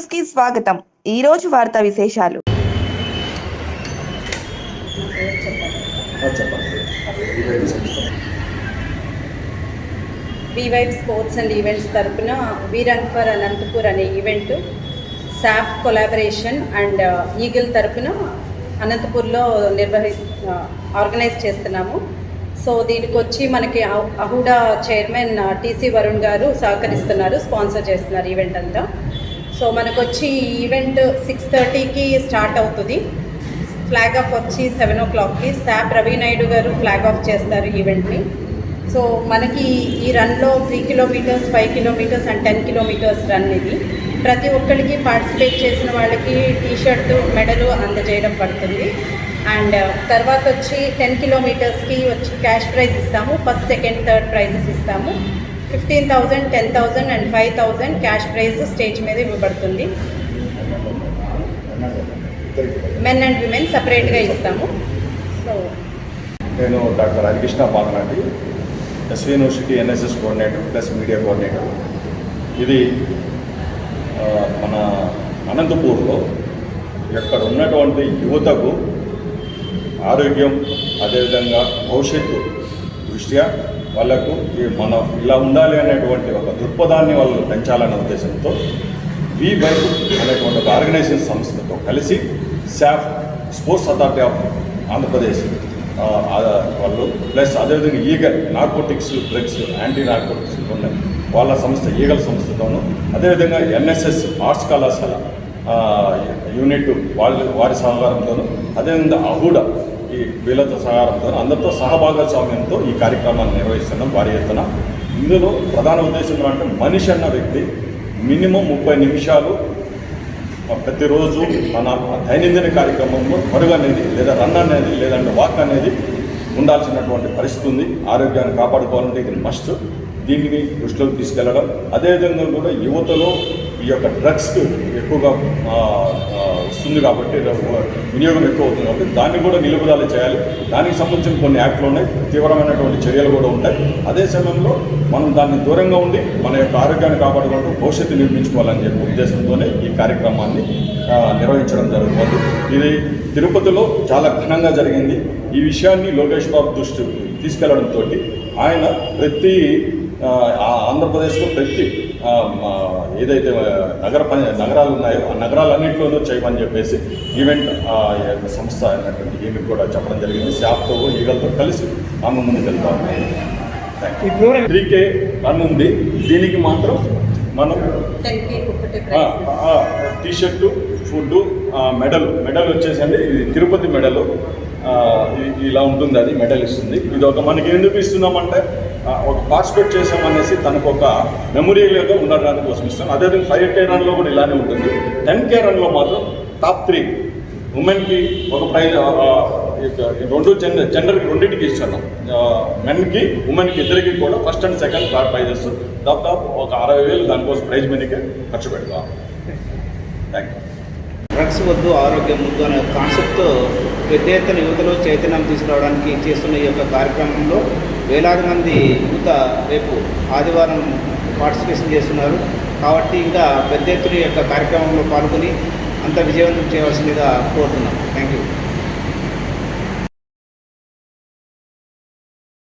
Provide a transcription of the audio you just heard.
న్యూస్కి స్వాగతం. ఈ రోజు వార్తా విశేషాలు. వివైఫ్ స్పోర్ట్స్ అండ్ ఈవెంట్స్ తరపున వీరన్ ఫర్ అనంతపూర్ అనే event SAAP collaboration and uh, Eagle తరపున అనంతపూర్లో నిర్వహి uh, ఆర్గనైజ్ చేస్తున్నాము. సో దీనికి వచ్చి మనకి AHUDA chairman uh, TC Varun garu సహకరిస్తున్నారు స్పాన్సర్ చేస్తున్నారు ఈవెంట్ అంతా. సో మనకు వచ్చి ఈవెంట్ సిక్స్ థర్టీకి స్టార్ట్ అవుతుంది. ఫ్లాగ్ ఆఫ్ వచ్చి సెవెన్ ఓ క్లాక్కి శాప్ రవినాయుడు గారు ఫ్లాగ్ ఆఫ్ చేస్తారు ఈవెంట్ని. సో మనకి ఈ రన్లో three kilometres five kilometres and ten kilometres run ఇది. ప్రతి ఒక్కరికి పార్టిసిపేట్ చేసిన వాళ్ళకి టీషర్ట్ మెడలు అందజేయడం పడుతుంది. అండ్ తర్వాత వచ్చి టెన్ కిలోమీటర్స్కి వచ్చి క్యాష్ ప్రైజ్ ఇస్తాము. ఫస్ట్ సెకండ్ థర్డ్ ప్రైజెస్ ఇస్తాము. Fifteen thousand ten thousand and five thousand cash prize stage మీద ఇవ్వబడుతుంది. మెన్ అండ్ విమెన్ సపరేట్గా ఇస్తాము. సో నేను doctor Harikrishna Padanati SV university NSS coordinator plus media coordinator. ఇది మన అనంతపూర్లో ఎక్కడ ఉన్నటువంటి యువతకు ఆరోగ్యం అదేవిధంగా భవిష్యత్తు దృష్ట్యా వాళ్ళకు మనం ఇలా ఉండాలి అనేటువంటి ఒక దృక్పథాన్ని వాళ్ళు పెంచాలనే ఉద్దేశంతో వి వైపు అనేటువంటి ఒక ఆర్గనైజేషన్ సంస్థతో కలిసి SAAP sports authority of Andhra Pradesh వాళ్ళు ప్లస్ అదేవిధంగా Eagle narcotics drugs anti narcotics ఉన్నాయి. వాళ్ళ సంస్థ ఈగల్ సంస్థతోనూ అదేవిధంగా ఎన్ఎస్ఎస్ ఆర్ట్స్ కళాశాల యూనిట్ వాళ్ళ వారి సహకారంతోనూ అదేవిధంగా అహుడ ఈ వీళ్ళతో సహారంతో అందరితో సహభాగస్వామ్యంతో ఈ కార్యక్రమాన్ని నిర్వహిస్తున్నాం భారీ ఎత్తున. ఇందులో ప్రధాన ఉద్దేశం అంటే మనిషి అన్న వ్యక్తి మినిమం ముప్పై నిమిషాలు ప్రతిరోజు మన దైనందిన కార్యక్రమంలో పరుగు అనేది లేదా రన్ అనేది లేదంటే వాక్ అనేది ఉండాల్సినటువంటి పరిస్థితి ఉంది. ఆరోగ్యాన్ని కాపాడుకోవాలంటే ఇది మస్ట్ దీనిని దృష్టిలోకి తీసుకెళ్ళడం. అదేవిధంగా కూడా యువతలో ఈ యొక్క డ్రగ్స్కి ఎక్కువగా వస్తుంది కాబట్టి వినియోగం ఎక్కువ అవుతుంది కాబట్టి దాన్ని కూడా నిలుపుదల చేయాలి. దానికి సంబంధించిన కొన్ని యాక్ట్లు ఉన్నాయి. తీవ్రమైనటువంటి చర్యలు కూడా ఉంటాయి. అదే సమయంలో మనం దాన్ని దూరంగా ఉండి మన యొక్క ఆరోగ్యాన్ని కాపాడుకుంటూ భవిష్యత్తు నిర్మించుకోవాలని చెప్పే ఉద్దేశంతోనే ఈ కార్యక్రమాన్ని నిర్వహించడం జరుగుతుంది. ఇది తిరుపతిలో చాలా ఘనంగా జరిగింది. ఈ విషయాన్ని లోకేష్ బాబు దృష్టి తీసుకెళ్ళడంతో ఆయన ప్రతి ఆ, ఆంధ్రప్రదేశ్లో ప్రతి ఏదైతే నగర పని నగరాలు ఉన్నాయో ఆ నగరాలన్నింటిలోనూ చేయమని చెప్పేసి ఈవెంట్ ఆ, ఈ యొక్క సంస్థ అయినటువంటి ఈవెంట్ కూడా చెప్పడం జరిగింది. శాప్తో ఈగలతో కలిసి ఆమె ముందుకు వెళ్తా. ఈ ప్రోగ్రామ్ త్రీకే రన్ ఉంది దీనికి మాత్రం మనం T shirt food medal. Medal వచ్చేసండి ఇది తిరుపతి మెడల్. ఇలా ఉంటుంది. అది మెడల్ ఇస్తుంది. ఇది ఒక మనకి ఎందుకు ఇస్తున్నామంటే ఒక పార్టిసిపేట్ చేసామనేసి తనకు ఒక మెమొరియల్గా ఉండడానికి కోసం ఇస్తాం. అదేవిధంగా ఫైవ్ కే రన్లో కూడా ఇలానే ఉంటుంది. టెన్ కే రన్లో మాత్రం టాప్ త్రీ ఉమెన్కి ఒక ప్రైజ్ రెండు జెండర్ జెండర్కి రెండింటికి ఇచ్చాను మెన్కి ఉమెన్కి ఇద్దరికి కూడా first and second third prizes. దాదాపు ఒక అరవై వేలు దానికోసం ప్రైజ్ మనీకి ఖర్చు పెడతాం. థ్యాంక్ యూ డ్రగ్స్ వద్దు ఆరోగ్యం ముందు అనే కాన్సెప్ట్ పెద్ద ఎత్తున యువతలో చైతన్యం తీసుకురావడానికి చేస్తున్న ఈ యొక్క కార్యక్రమంలో వేలాది మంది యువత రేపు ఆదివారం పార్టిసిపేషన్ చేస్తున్నారు. కాబట్టి ఇంకా పెద్ద ఎత్తున యొక్క కార్యక్రమంలో పాల్గొని అంత విజయవంతం చేయవలసిందిగా కోరుతున్నాం. Thank you